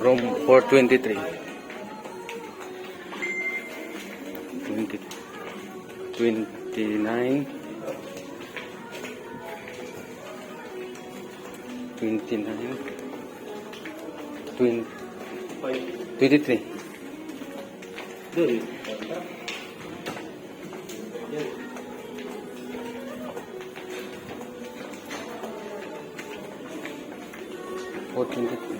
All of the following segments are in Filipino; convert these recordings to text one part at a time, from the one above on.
Room 423. 20, 29. 29. 20, 23. Doon. Four pouquinho daqui.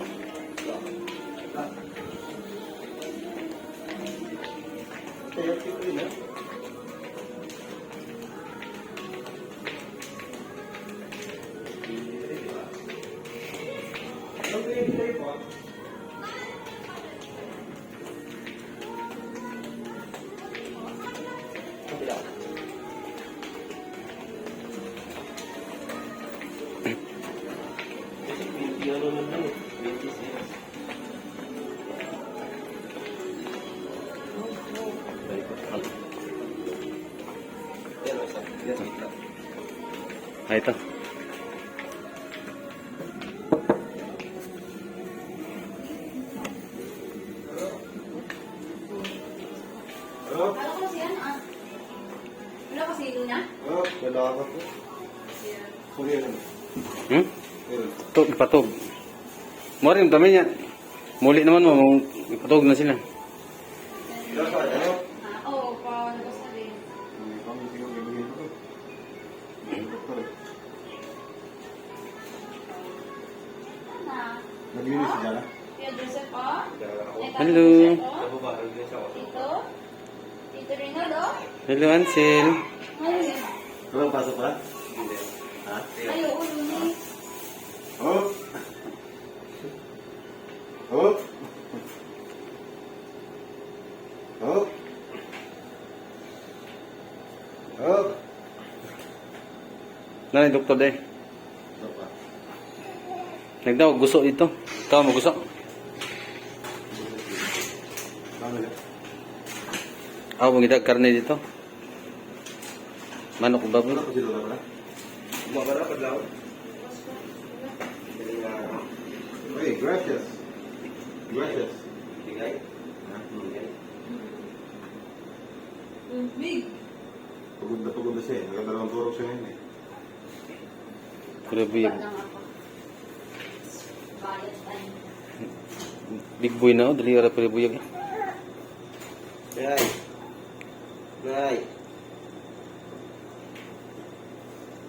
Gracias. Ah, ito. Ano? Kala ko si ano ah. Wala ko si Luna? Oh, kailangan ko. Sorry, ano? Hmm? Tug, ipatog. Mo rin, dami niya. Muli naman mo, mong ipatog na sila. Dapat, ano? Ah, oo, pa labas na. May pamiti ko gagawin ko. May doktor eh. Na. Naglinis si Jana? Joseph po. Ito, Hello. Joseph, po. Tito. Tito Rinaldo. Hello, Ansel. Walang pasok pa? Ha? Ayaw, ulo ni. Oh! Oh! Oh! Oh! Nanay, doktor day. Nagdaw, gusto ito. Ikaw mo gusto. Ako, mong idag karne dito. Manok baboy. Ano pa daw. Hey, gracias. Gracias. Tigay. Big. Pagod na pagod na siya. Nagdalawang turok siya ngayon eh. Grabe Ba't yun. lang ako? Bayad tayo. Big boy na, oh. Dali ara pala buyag. eh. Nay. Nay.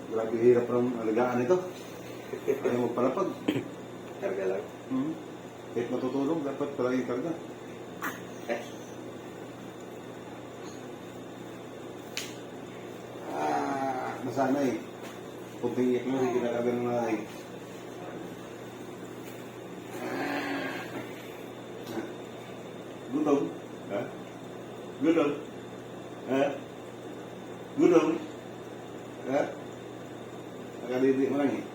Grabe hirap ng alagaan ito. Ayaw magpalapag. Karga lang. Hmm. Kahit matutulog, dapat palagi karga. Ah, nasanay. Kung tingin mo, hindi talaga ng nanay. Gutom. Ha? Gutom. Ha? Gutom. Ha? Nakadidi mo lang eh.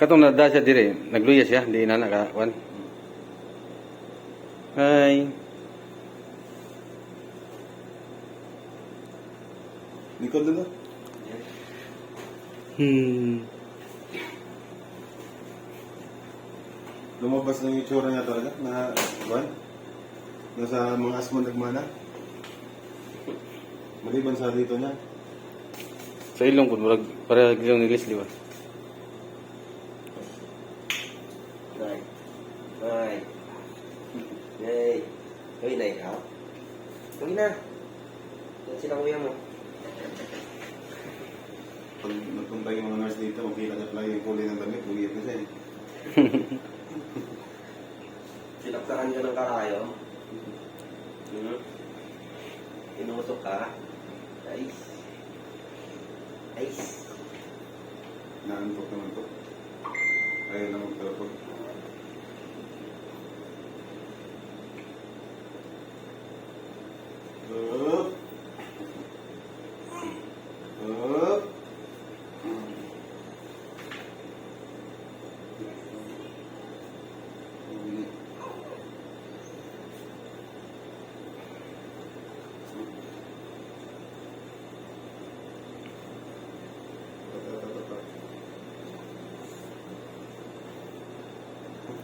Katong nada siya dire, nagluya siya, di na nakawan. Hi. Likod na. Hmm. Lumabas na yung itsura niya talaga na, ban? Nasa mga asmo nagmana. Maliban sa dito niya. Sa ilong ko, murag para ilong ni Leslie ba? Này. Này. Đây. Cái này hả? Cái na. Yan sila kuya mo. Pag nagpunta yung mga nurse dito, makita niya pala yung kulay ng damit, buyat na siya eh. Sinaksakan ka ng karayo. Hmm. Tinusok ka. Nice. Nice. Naantok naman to. Ayaw na magtalapag.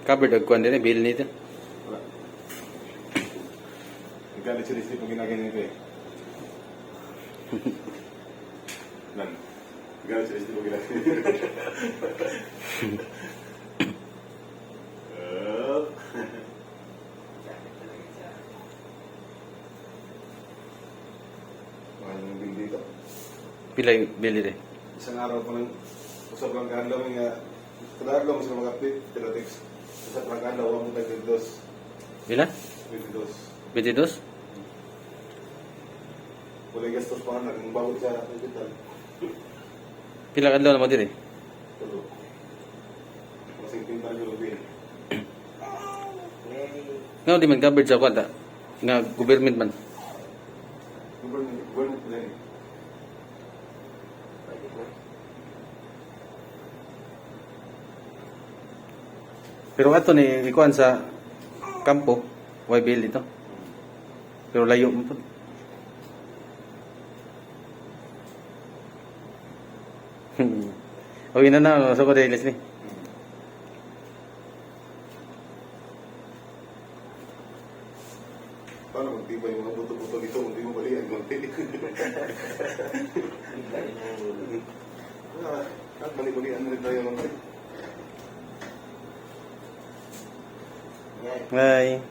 Covered og kuan din bill nito. Wala. Nagalit si Rizky pag ginaganyan nito eh. Nan. Nagalit si Rizky pag ginaganyan nito. Oh. Mahal ng bill dito. Pila yung bill nito. Isang araw pa lang, usap lang kahadlaw nga, kadaglaw mo sa mga update, pero text, lang kahadlaw, huwag mo tayo dos, Pila? dos. 22? Wala yung gastos pa nga, kung bawal siya natin kita. Pila kadlaw na mo diri? Tulo. Masing pinta yung lubin. Yay. Nga di sa kwanta. Nga government man. Government, government na yun. Pwede na. Pero ato ni ikuan sa kampo, why bill ito. Pero layo mo po. Uwi na na, nasa ko dahil Leslie. Paano magtibay yung mga buto-buto mo konti. Yung- Ah, At bali-balian na rin tayo ng Bye.